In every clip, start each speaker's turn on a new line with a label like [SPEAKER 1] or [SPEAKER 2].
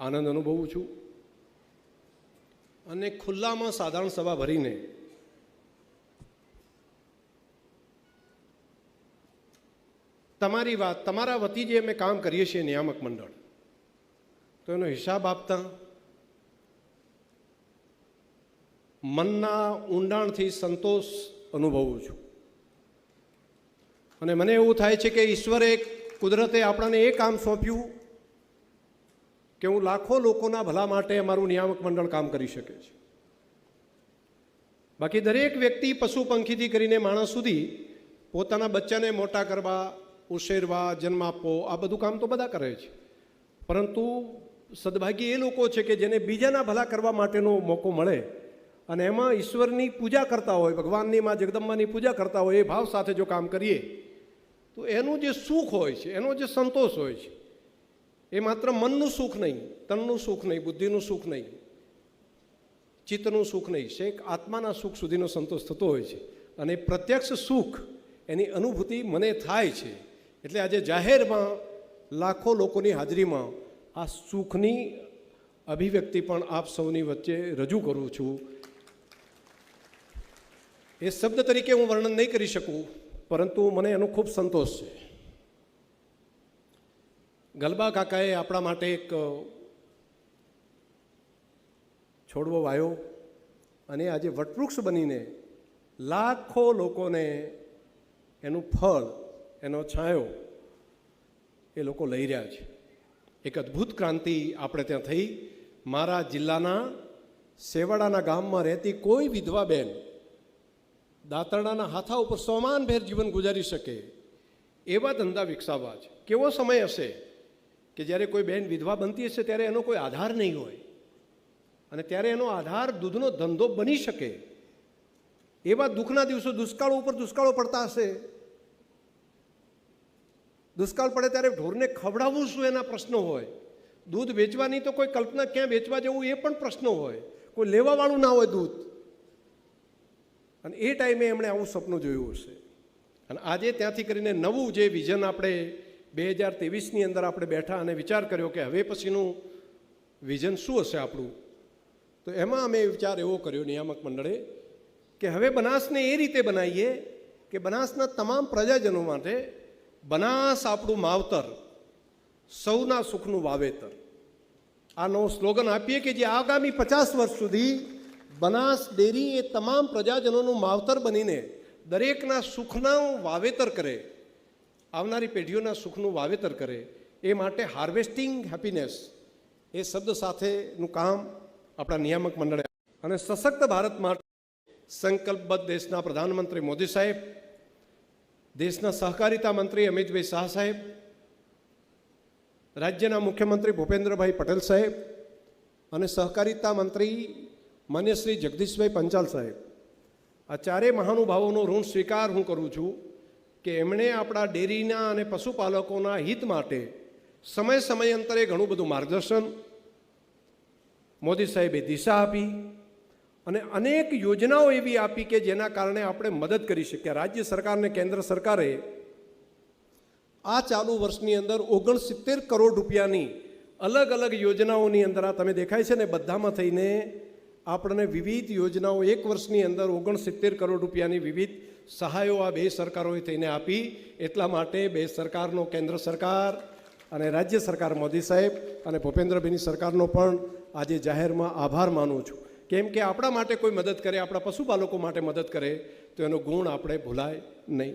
[SPEAKER 1] આનંદ અનુભવું છું. અને ખુલ્લામાં સાધારણ સભા ભરીને તમારી વાત, તમારા વતી જે અમે કામ કરીએ છીએ નિયામક મંડળ. તો એનો હિસાબ આપતા મનના ઊંડાણથી સંતોષ અનુભવું છું. અને મને એવું થાય છે કે ઈશ્વરે કુદરતે આપણને એ કામ સોંપ્યું કે હું લાખો લોકોના ભલા માટે અમારું નિયામક મંડળ કામ કરી શકે છે. બાકી દરેક વ્યક્તિ પશુ પંખીથી કરીને માણસ સુધી પોતાના બચ્ચાને મોટા કરવા, ઉછેરવા, જન્મ આપવો, આ બધું કામ તો બધા કરે છે. પરંતુ સદભાગી એ લોકો છે કે જેને બીજાના ભલા કરવા માટેનો મોકો મળે અને એમાં ઈશ્વરની પૂજા કરતા હોય, ભગવાનની માં જગદંબાની પૂજા કરતા હોય એ ભાવ સાથે જો કામ કરીએ, તો એનું જે સુખ હોય છે, એનો જે સંતોષ હોય છે એ માત્ર મનનું સુખ નહીં, તનનું સુખ નહીં, બુદ્ધિનું સુખ નહીં, ચિત્તનું સુખ નહીં. શેખ આત્માના સુખ સુધીનો સંતોષ થતો હોય છે. અને પ્રત્યક્ષ સુખ એની અનુભૂતિ મને થાય છે. એટલે આજે જાહેરમાં લાખો લોકોની હાજરીમાં આ સુખની અભિવ્યક્તિ પણ આપ સૌની વચ્ચે રજૂ કરું છું. એ શબ્દ તરીકે હું વર્ણન નહીં કરી શકું, પરંતુ મને એનો ખૂબ સંતોષ છે. ગલબા કાકાએ આપણા માટે એક છોડવો વાયો અને આજે વટવૃક્ષ બનીને લાખો લોકોને એનું ફળ, એનો છાંયો એ લોકો લઈ રહ્યા છે. એક અદ્ભુત ક્રાંતિ આપણે ત્યાં થઈ. મારા જિલ્લાના સેવાડાના ગામમાં રહેતી કોઈ વિધવા બેન દાંતરડાના હાથા ઉપર સોમાનભેર જીવન ગુજારી શકે એવા ધંધા વિકસાવવા છે. કેવો સમય હશે? કે જ્યારે કોઈ બેન વિધવા બનતી હશે ત્યારે એનો કોઈ આધાર નહીં હોય. અને ત્યારે એનો આધાર દૂધનો ધંધો બની શકે. એવા દુઃખના દિવસો દુષ્કાળો ઉપર દુષ્કાળો પડતા હશે. દુષ્કાળ પડે ત્યારે ઢોરને ખવડાવવું શું એના પ્રશ્નો હોય? દૂધ વેચવાની તો કોઈ કલ્પના ક્યાં વેચવા જવું એ પણ પ્રશ્નો હોય. કોઈ લેવાવાળું ના હોય દૂધ. અને એ ટાઈમે એમણે આવું સપનું જોયું હશે. અને આજે ત્યાંથી કરીને નવું જે વિઝન આપણે બે હજાર ત્રેવીસની અંદર આપણે બેઠા અને વિચાર કર્યો કે હવે પછીનું વિઝન શું હશે આપણું? તો એમાં અમે વિચાર એવો કર્યો, નિયામક મંડળે, કે હવે બનાસને એ રીતે બનાવીએ કે બનાસના તમામ પ્રજાજનો માટે બનાસ આપણું માવતર, સૌના સુખનું વાવેતર. આનો સ્લોગન આપીએ કે જે આગામી પચાસ વર્ષ સુધી બનાસ ડેરી એ તમામ પ્રજાજનોનું માવતર બનીને દરેકના સુખના વાવેતર કરે. આવનારી પેઢીઓના સુખનું વાવેતર કરે, એ માટે હાર્વેસ્ટિંગ હેપીનેસ એ શબ્દ સાથેનું કામ આપણા નિયામક મંડળે અને સશક્ત ભારત માટે સંકલ્પબદ્ધ દેશના પ્રધાનમંત્રી મોદી સાહેબ, દેશના સહકારિતા મંત્રી અમિતભાઈ શાહ સાહેબ, રાજ્યના મુખ્યમંત્રી ભૂપેન્દ્રભાઈ પટેલ સાહેબ અને સહકારિતા મંત્રી માન્ય શ્રી જગદીશભાઈ પંચાલ સાહેબ. આ ચારેય મહાનુભાવોનો ઋણ સ્વીકાર હું કરું છું. કે એમણે આપણા ડેરીના અને પશુપાલકોના હિત માટે સમય સમયાંતરે ઘણું બધું માર્ગદર્શન મોદી સાહેબે દિશા આપી અને અનેક યોજનાઓ એવી આપી કે જેના કારણે આપણે મદદ કરી શકીએ રાજ્ય સરકાર અને કેન્દ્ર સરકારે આ ચાલુ વર્ષની અંદર ઓગણસિત્તેર કરોડ રૂપિયાની અલગ અલગ યોજનાઓની અંદર આ તમે દેખાય છે ને બધામાં થઈને આપણને વિવિધ યોજનાઓ એક વર્ષની અંદર ઓગણસિત્તેર કરોડ રૂપિયાની વિવિધ સહાયો આ બે સરકારોએ થઈને આપી. એટલા માટે બે સરકારનો કેન્દ્ર સરકાર અને રાજ્ય સરકાર મોદી સાહેબ અને ભૂપેન્દ્રભાઈની સરકારનો પણ આજે જાહેરમાં આભાર માનું છું. કેમ કે આપણા માટે કોઈ મદદ કરે, આપણા પશુપાલકો માટે મદદ કરે, તો એનો ગુણ આપણે ભૂલાય નહીં.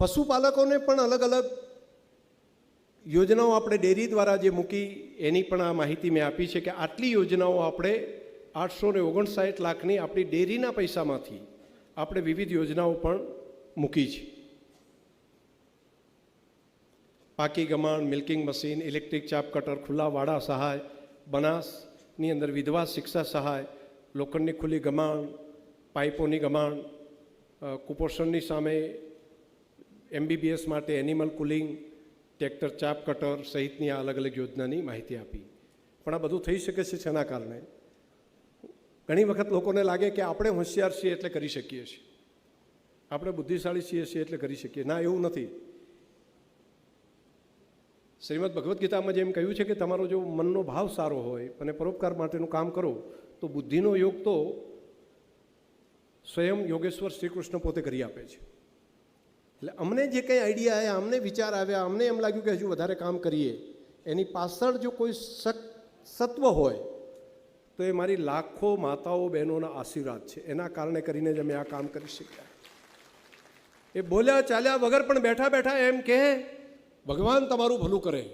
[SPEAKER 1] પશુપાલકોને પણ અલગ અલગ યોજનાઓ આપણે ડેરી દ્વારા જે મૂકી, એની પણ આ માહિતી મેં આપી છે કે આટલી યોજનાઓ આપણે આઠસો ને ઓગણસાઠ લાખની આપણી ડેરીના પૈસામાંથી આપણે વિવિધ યોજનાઓ પણ મૂકી છે. પાકી ગમાણ, milking machine, electric chaff cutter, ખુલ્લા વાડા સહાય, બનાસની અંદર વિધવા શિક્ષા સહાય, લોખંડની ખુલ્લી ગમાણ, પાઇપોની ગમાણ કુપોષણની સામે એમબીબીએસ માટે animal cooling, tractor chaff cutter સહિતની આ અલગ અલગ યોજનાની માહિતી આપી. પણ આ બધું થઈ શકે છે શેના કારણે? ઘણી વખત લોકોને લાગે કે આપણે હોશિયાર છીએ એટલે કરી શકીએ છીએ. આપણે બુદ્ધિશાળી છીએ છીએ એટલે કરી શકીએ. ના, એવું નથી. શ્રીમદ ભગવદ્ ગીતામાં જેમ કહ્યું છે કે તમારો જો મનનો ભાવ સારો હોય અને પરોપકાર માટેનું કામ કરો, તો બુદ્ધિનો યોગ તો સ્વયં યોગેશ્વર શ્રી કૃષ્ણ પોતે કરી આપે છે. એટલે અમને જે કંઈ આઈડિયા આવ્યા, અમને વિચાર આવ્યા, અમને એમ લાગ્યું કે હજુ વધારે કામ કરીએ, એની પાછળ જો કોઈ સત, સત્વ હોય તો એ મારી લાખો માતાઓ, બહેનોના આશીર્વાદ છે. એના કારણે કરીને જ અમે આ કામ કરી શક્યા. એ બોલ્યા, ચાલ્યા વગર પણ બેઠા બેઠા એમ કે ભગવાન, તમારું ભલું કરે.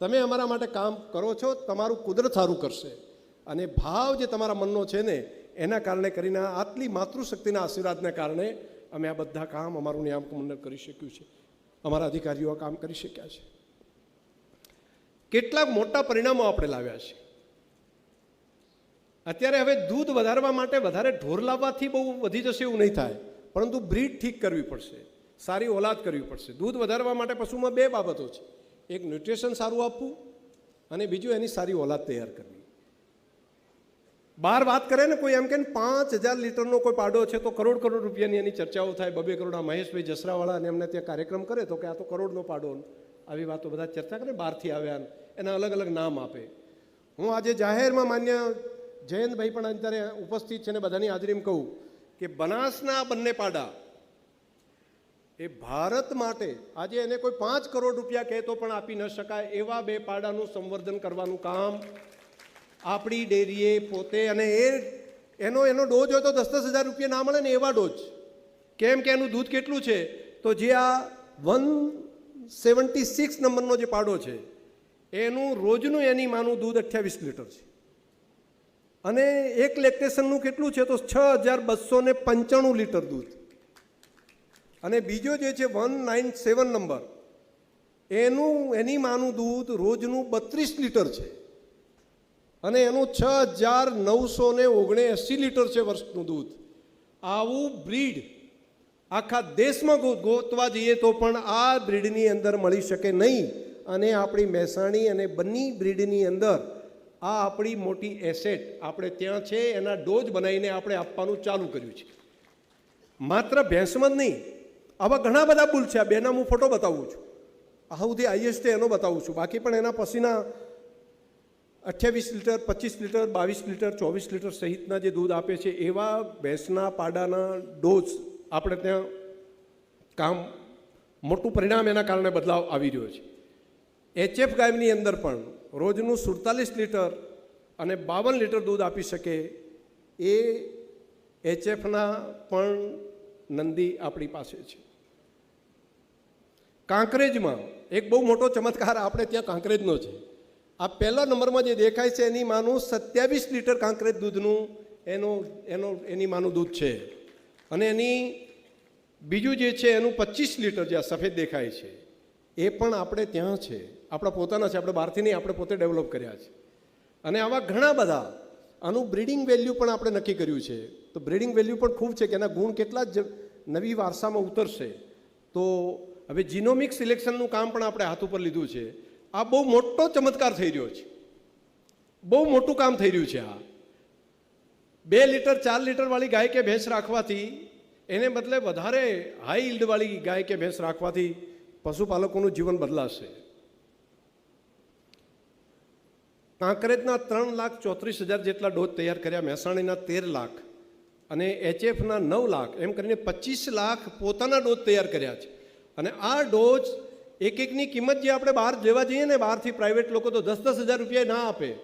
[SPEAKER 1] તમે અમારા માટે કામ કરો છો, તમારું કુદરત સારું કરશે. અને ભાવ જે તમારા મનનો છે ને, એના કારણે કરીને આટલી માતૃશક્તિના આશીર્વાદને કારણે અમે આ બધા કામ અમારું નિયામક મંડળ કરી શક્યું છે. અમારા અધિકારીઓ આ કામ કરી શક્યા છે. કેટલાક મોટા પરિણામો આપણે લાવ્યા છે. અત્યારે હવે દૂધ વધારવા માટે વધારે ઢોર લાવવાથી બહુ વધી જશે એવું નહીં થાય. પરંતુ બ્રીડ ઠીક કરવી પડશે. સારી ઓલાદ કરવી પડશે. દૂધ વધારવા માટે પશુમાં બે બાબતો છે. એક ન્યુટ્રિશન સારું આપવું અને બીજું એની સારી ઓલાદ તૈયાર કરવી. બહાર વાત કરે ને કોઈ એમ કે પાંચ હજાર લીટરનો કોઈ પાડો છે તો કરોડ કરોડ રૂપિયાની એની ચર્ચાઓ થાય. બબે કરોડ આ મહેશભાઈ જસરાવાળા અને એમને ત્યાં કાર્યક્રમ કરે તો કે આ તો કરોડનો પાડો આવી વાતો બધા ચર્ચા કરે બહારથી આવ્યા એના અલગ અલગ નામ આપે. હું આજે જાહેરમાં માન્ય જયંતભાઈ પણ અત્યારે ઉપસ્થિત છે ને બધાની હાજરીમાં કહું કે બનાસના બંને પાડા એ ભારત માટે આજે એને કોઈ પાંચ કરોડ રૂપિયા કહે તો પણ આપી ન શકાય એવા બે પાડાનું સંવર્ધન કરવાનું કામ આપણી ડેરીએ પોતે અને એ એનો એનો ડોઝ હોય તો દસ દસ હજાર રૂપિયા ના મળે ને એવા ડોઝ. કેમ કે એનું દૂધ કેટલું છે? તો જે આ વન સેવન્ટી સિક્સ નંબરનો જે પાડો છે, એનું રોજનું એની માનું દૂધ અઠ્યાવીસ લીટર છે. અને એક લેક્ટેશનનું કેટલું છે તો છ હજાર બસો ને પંચાણું લીટર દૂધ. અને બીજો જે છે વન નાઇન સેવન નંબર, એનું, એની માનું દૂધ રોજનું બત્રીસ લીટર છે. અને એનું છ હજાર નવસો ને ઓગણએંસી લીટર છે વર્ષનું દૂધ. આવું બ્રીડ આખા દેશમાં ગોતવા જઈએ તો પણ આ બ્રીડની અંદર મળી શકે નહીં. અને આપણી મહેસાણી અને બંની બ્રીડની અંદર આ આપણી મોટી એસેટ આપણે ત્યાં છે, એના ડોઝ બનાવીને આપણે આપવાનું ચાલુ કર્યું છે. માત્ર ભેંસમાં જ નહીં, આવા ઘણા બધા પુલ છે. આ બેના હું ફોટો બતાવું છું. આ સુધી હાઈએસ્ટ એનો બતાવું છું. બાકી પણ એના પછીના અઠ્યાવીસ લીટર, પચીસ લીટર, બાવીસ લીટર, ચોવીસ લીટર સહિતના જે દૂધ આપે છે, એવા ભેંસના પાડાના ડોઝ આપણે ત્યાં કામ મોટું પરિણામ એના કારણે બદલાવ આવી રહ્યો છે. એચએફ ગાયની અંદર પણ રોજનું સુડતાલીસ લીટર અને બાવન લીટર દૂધ આપી શકે એ એચએફના પણ નંદી આપણી પાસે છે. કાંકરેજમાં એક બહુ મોટો ચમત્કાર આપણે ત્યાં કાંકરેજનો છે. આ પહેલા નંબરમાં જે દેખાય છે એની માનું સત્યાવીસ લીટર કાંકરેજ દૂધનું એનો એનો, એની માનું દૂધ છે. અને એની બીજું જે છે એનું પચીસ લીટર જે સફેદ દેખાય છે. એ પણ આપણે ત્યાં છે. આપણા પોતાના છે. આપણે બહારથી નહીં, આપણે પોતે ડેવલપ કર્યા છે. અને આવા ઘણા બધા આનું બ્રીડિંગ વેલ્યુ પણ આપણે નક્કી કર્યું છે. તો બ્રીડિંગ વેલ્યુ પણ ખૂબ છે કે એના ગુણ કેટલા જ નવી વારસામાં ઉતરશે. તો હવે જીનોમિક સિલેક્શનનું કામ પણ આપણે હાથ ઉપર લીધું છે. આ બહુ મોટો ચમત્કાર થઈ રહ્યો છે. બહુ મોટું કામ થઈ રહ્યું છે આ. બે લીટર, ચાર લીટરવાળી ગાય કે ભેંસ રાખવાથી, એને બદલે વધારે હાઈ ઇલ્ડવાળી ગાય કે ભેંસ રાખવાથી પશુપાલકોનું જીવન બદલાશે. કાંકરેજના ત્રણ લાખ ચોત્રીસ હજાર જેટલા ડોઝ તૈયાર કર્યા, મહેસાણીના તેર લાખ અને એચએફના નવ લાખ, એમ કરીને પચીસ લાખ પોતાના ડોઝ તૈયાર કર્યા છે. અને આ ડોઝ એક એકની કિંમત જે આપણે બહાર લેવા જઈએ ને, બહારથી પ્રાઇવેટ લોકો તો દસ દસ હજાર રૂપિયા ના આપે.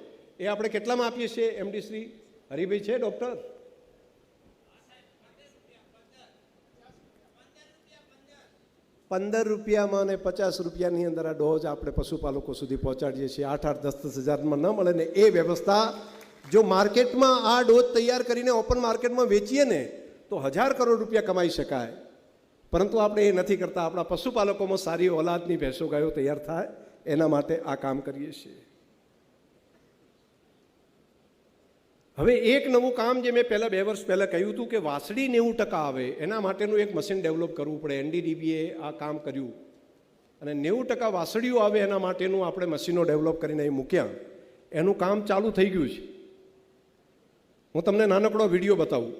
[SPEAKER 1] એ આપણે કેટલામાં આપીએ છીએ? એમડી શ્રી હરિભાઈ છે, ડૉક્ટર? પંદર રૂપિયામાં અને પચાસ રૂપિયાની અંદર આ ડોઝ આપણે પશુપાલકો સુધી પહોંચાડીએ છીએ. આઠ આઠ, દસ દસ હજારમાં ન મળે ને એ વ્યવસ્થા જો માર્કેટમાં આ ડોઝ તૈયાર કરીને ઓપન માર્કેટમાં વેચીએ ને, તો હજાર કરોડ રૂપિયા કમાઈ શકાય. પરંતુ આપણે એ નથી કરતા. આપણા પશુપાલકોમાં સારી ઓલાદની ભેંસો ગાયો તૈયાર થાય, એના માટે આ કામ કરીએ છીએ. હવે એક નવું કામ જે મેં પહેલાં બે વર્ષ પહેલાં કહ્યું હતું કે વાસડી નેવું ટકા આવે, એના માટેનું એક મશીન ડેવલપ કરવું પડે. એનડીડીબીએ આ કામ કર્યું. અને નેવું ટકા વાસળીઓ આવે એના માટેનું આપણે મશીનો ડેવલપ કરીને અહીં મૂક્યા. એનું કામ ચાલુ થઈ ગયું છે. હું તમને નાનકડો વીડિયો બતાવું.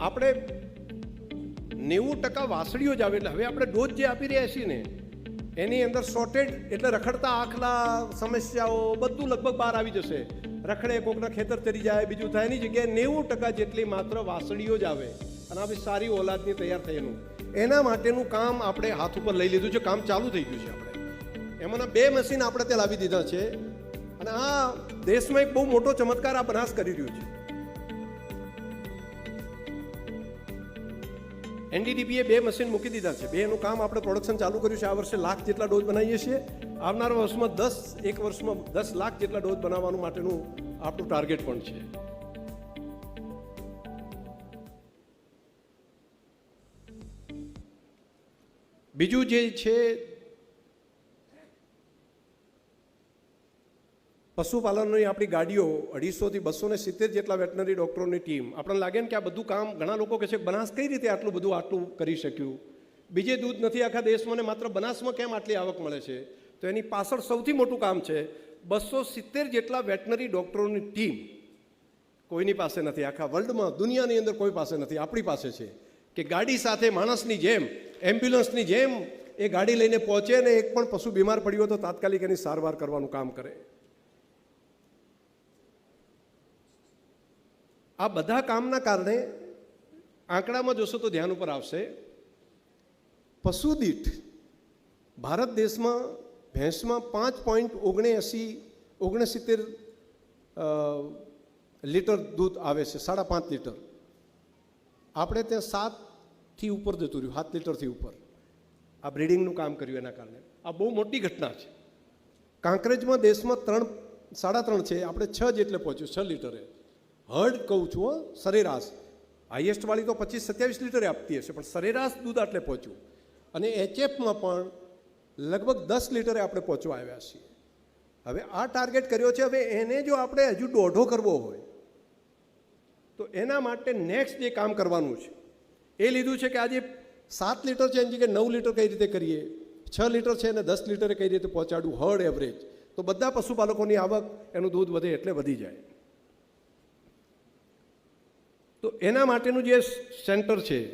[SPEAKER 1] આપણે નેવું ટકા વાસળીઓ જ આવે, એટલે હવે આપણે ડોઝ જે આપી રહ્યા છીએ ને એની અંદર શોર્ટેડ એટલે રખડતા આખલા સમસ્યાઓ બધું લગભગ બહાર આવી જશે. રખડે કોકના ખેતર ચરી જાય, બીજું થાય. એની જગ્યાએ નેવું ટકા જેટલી માત્ર વાસળીઓ જ આવે. અને આપણી સારી ઓલાદની તૈયાર થયેલું એના. માટેનું કામ આપણે હાથ ઉપર લઈ લીધું છે. કામ ચાલુ થઈ ગયું છે આપણે. એમાંના બે મશીન આપણે ત્યાં લાવી દીધા છે. અને આ દેશમાં એક બહુ મોટો ચમત્કાર આ બનાસ કરી રહ્યું છે. એનડીડીબીએ બે મશીન મૂકી દીધા છે. બે એનું કામ આપણે પ્રોડક્શન ચાલુ કર્યું છે. આ વર્ષે લાખ જેટલા ડોઝ બનાવીએ છીએ. આવનારા વર્ષમાં દસ, એક વર્ષમાં દસ લાખ જેટલા ડોઝ બનાવવાનું માટેનું આપણું ટાર્ગેટ પણ છે. બીજું જે છે પશુપાલનની આપણી ગાડીઓ અઢીસોથી બસો ને સિત્તેર જેટલા વેટનરી ડૉક્ટરોની ટીમ, આપણને લાગે ને કે આ બધું કામ ઘણા લોકો કહે છે બનાસ કઈ રીતે આટલું બધું આટલું કરી શક્યું? બીજે દૂધ નથી આખા દેશમાં માત્ર બનાસમાં કેમ આટલી આવક મળે છે? તો એની પાછળ સૌથી મોટું કામ છે, બસો સિત્તેર જેટલા વેટનરી ડૉક્ટરોની ટીમ કોઈની પાસે નથી. આખા વર્લ્ડમાં દુનિયાની અંદર કોઈ પાસે નથી. આપણી પાસે છે કે ગાડી સાથે માણસની જેમ એમ્બ્યુલન્સની જેમ એ ગાડી લઈને પહોંચે ને એક પણ પશુ બીમાર પડ્યો તો તાત્કાલિક એની સારવાર કરવાનું કામ કરે. આ બધા કામના કારણે આંકડામાં જોશો તો ધ્યાન ઉપર આવશે. પશુ દીઠ ભારત દેશમાં ભેંસમાં પાંચ પોઈન્ટ ઓગણએંસી, ઓગણસિત્તેર લીટર દૂધ આવે છે, સાડા પાંચ લીટર. આપણે ત્યાં સાતથી ઉપર જતું રહ્યું, સાત લીટરથી ઉપર. આ બ્રીડિંગનું કામ કર્યું એના કારણે. આ બહુ મોટી ઘટના છે. કાંકરેજમાં દેશમાં ત્રણ, સાડા ત્રણ છે, આપણે છ જેટલે પહોંચ્યું, છ લીટરે. હર્ડ કહું છું હો, સરેરાશ. હાઈએસ્ટ વાળી તો પચીસ સત્યાવીસ લીટરે આપતી હશે પણ સરેરાશ દૂધ આટલે પહોંચ્યું. અને એચએફમાં પણ લગભગ દસ લીટરે આપણે પહોંચવા આવ્યા છીએ. હવે આ ટાર્ગેટ કર્યો છે હવે એને જો આપણે હજુ દોઢો કરવો હોય તો એના માટે નેક્સ્ટ જે કામ કરવાનું છે એ લીધું છે કે આજે સાત લીટર છે એની જગ્યાએ નવ લીટર કઈ રીતે કરીએ? છ લીટર છે અને દસ લીટરે કઈ રીતે પહોંચાડવું? હર્ડ એવરેજ તો બધા પશુપાલકોની આવક એનું દૂધ વધે એટલે વધી જાય. તો એના માટેનું જે સેન્ટર છે,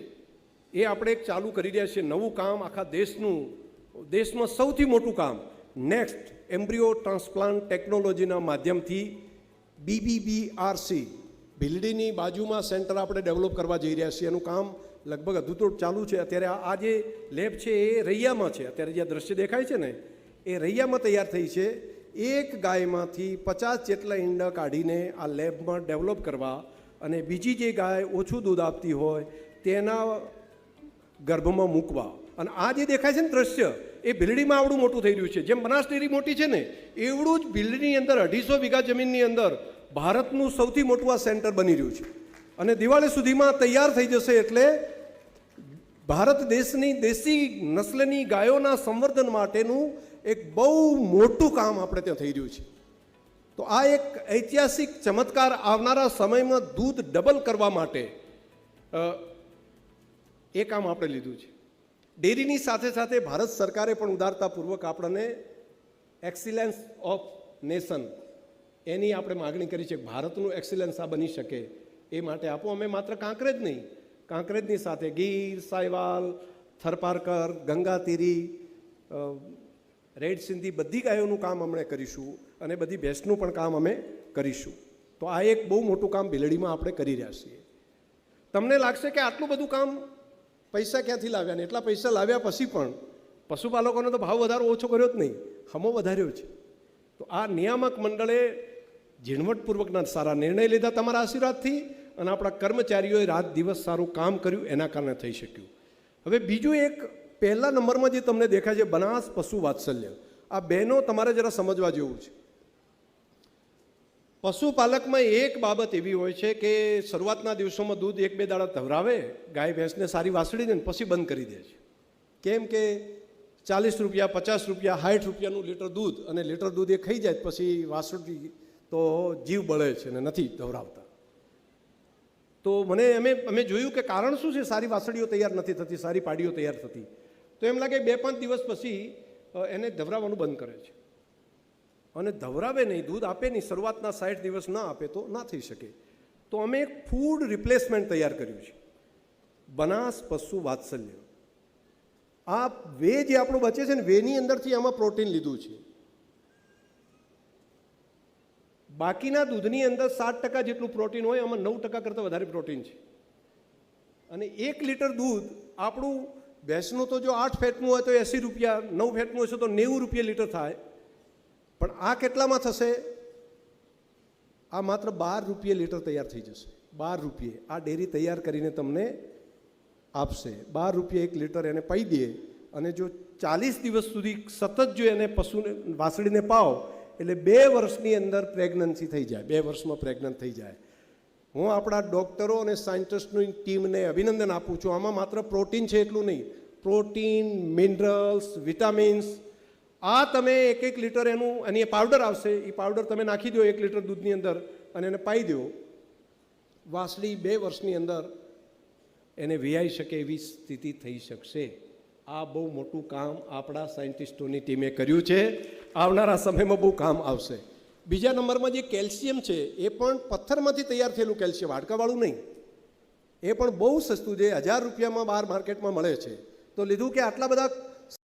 [SPEAKER 1] એ આપણે એક ચાલુ કરી રહ્યા છીએ. નવું કામ આખા દેશનું, દેશમાં સૌથી મોટું કામ. નેક્સ્ટ એમ્બ્રિયો ટ્રાન્સપ્લાન્ટ ટેકનોલોજીના માધ્યમથી બીબીબીઆરસી ભીલડીની બાજુમાં સેન્ટર આપણે ડેવલપ કરવા જઈ રહ્યા છીએ. એનું કામ લગભગ અધૂતોડ ચાલુ છે. અત્યારે આ- જે લેબ છે, એ રૈયામાં છે. અત્યારે જે દ્રશ્ય દેખાય છે ને, એ રૈયામાં તૈયાર થઈ છે. એક ગાયમાંથી પચાસ જેટલા ઈંડા કાઢીને આ લેબમાં ડેવલપ કરવા અને બીજી જે ગાય ઓછું દૂધ આપતી હોય, તેના ગર્ભમાં મૂકવા. અને આ જે દેખાય છે ને દ્રશ્ય, એ ભીલડીમાં આવડું મોટું થઈ રહ્યું છે. જેમ બનાસ ડેરી મોટી છે ને, એવડું જ ભીલડીની અંદર, અઢીસો વીઘા જમીનની અંદર ભારતનું સૌથી મોટું આ સેન્ટર બની રહ્યું છે. અને દિવાળી સુધીમાં તૈયાર થઈ જશે એટલે ભારત દેશની દેશી નસ્લની ગાયોના સંવર્ધન માટેનું એક બહુ મોટું કામ આપણે ત્યાં થઈ રહ્યું છે. તો આ એક ઐતિહાસિક ચમત્કાર આવનારા સમયમાં દૂધ ડબલ કરવા માટે એ કામ આપણે લીધું છે. ડેરીની સાથે સાથે ભારત સરકારે પણ ઉદારતાપૂર્વક આપણને એક્સિલન્સ ઓફ નેશન એની આપણે માગણી કરી છે ભારતનું એક્સિલન્સ આ બની શકે. એ માટે આપો, અમે માત્ર કાંકરેજ નહીં, કાંકરેજની સાથે ગીર, સાયવાલ, થરપારકર, ગંગાતીરી રેડ સિંધી બધી ગાયોનું કામ અમે કરીશું અને બધી ભેંસનું પણ કામ અમે કરીશું. તો આ એક બહુ મોટું કામ ભીલડીમાં આપણે કરી રહ્યા છીએ. તમને લાગશે કે આટલું બધું કામ પૈસા ક્યાંથી લાવ્યા ને એટલા પૈસા લાવ્યા પછી પણ પશુપાલકોને તો ભાવ વધારો ઓછો કર્યો જ નહીં, હમો વધાર્યો છે. તો આ નિયામક મંડળે ઝીણવટપૂર્વકના સારા નિર્ણય લીધા તમારા આશીર્વાદથી અને આપણા કર્મચારીઓએ રાત દિવસ સારું કામ કર્યું એના કારણે થઈ શક્યું. હવે બીજું એક પહેલા નંબરમાં જે તમને દેખાય છે બનાસ પશુ વાત્સલ્ય. આ બહેનો તમારે જરા સમજવા જેવું છે. પશુપાલકમાં એક બાબત એવી હોય છે કે શરૂઆતના દિવસોમાં દૂધ એક બે દાડા ધવરાવે ગાય ભેંસને સારી વાસળી દે ને પછી બંધ કરી દે છે. કેમ કે ચાલીસ રૂપિયા, પચાસ રૂપિયા, સાઠ રૂપિયાનું લીટર દૂધ અને લીટર દૂધ એ ખાઈ જાય પછી વાસળી તો જીવ બળે છે ને નથી ધવરાવતા તો મને અમે અમે જોયું કે કારણ શું છે? સારી વાસળીઓ તૈયાર નથી થતી, સારી પાડીઓ તૈયાર થતી તો એમ લાગે બે પાંચ દિવસ પછી એને ધવરાવવાનું બંધ કરે છે. અને ધવરાવે નહીં, દૂધ આપે નહીં, શરૂઆતના સાઠ દિવસ ના આપે તો ના થઈ શકે. તો અમે એક ફૂડ રિપ્લેસમેન્ટ તૈયાર કર્યું છે. બનાસ પશુ વાત્સલ્ય. આ વે જે આપણું બચે છે ને, વેની અંદરથી આમાં પ્રોટીન લીધું છે. બાકીના દૂધની અંદર સાત ટકા જેટલું પ્રોટીન હોય, આમાં નવ ટકા કરતાં વધારે પ્રોટીન છે. અને એક લીટર દૂધ આપણું ભેંસનું તો જો આઠ ફેટનું હોય તો એંસી રૂપિયા, નવ ફેટનું હશે તો નેવું રૂપિયા લીટર થાય. પણ આ કેટલામાં થશે? આ માત્ર બાર રૂપિયે લીટર તૈયાર થઈ જશે. બાર રૂપિયે. આ ડેરી તૈયાર કરીને તમને આપશે. બાર રૂપિયે એક લીટર એને પાઈ દે અને જો ચાલીસ દિવસ સુધી સતત જો એને પશુને વાસળીને પાવ એટલે બે વર્ષની અંદર પ્રેગ્નન્સી થઈ જાય. બે વર્ષમાં પ્રેગ્નન્ટ થઈ જાય. હું આપણા ડૉક્ટરો અને સાયન્ટિસ્ટની ટીમને અભિનંદન આપું છું. આમાં માત્ર પ્રોટીન છે એટલું નહીં. Protein, minerals, vitamins. આ તમે એક એક લીટર એનું, એની એ પાવડર આવશે, એ પાવડર તમે નાખી દો એક લીટર દૂધની અંદર અને એને પાઈ દો. વાસળી બે વર્ષની અંદર એને વિયાઈ શકે એવી સ્થિતિ થઈ શકશે. આ બહુ મોટું કામ આપણા સાયન્ટિસ્ટોની ટીમે કર્યું છે. આવનારા સમયમાં બહુ કામ આવશે. બીજા નંબરમાં જે કેલ્શિયમ છે, એ પણ પથ્થરમાંથી તૈયાર થયેલું કેલ્શિયમ, હાડકાવાળું નહીં. એ પણ બહુ સસ્તું છે, હજાર રૂપિયામાં બહાર માર્કેટમાં મળે છે. તો લીધું કે આટલા બધા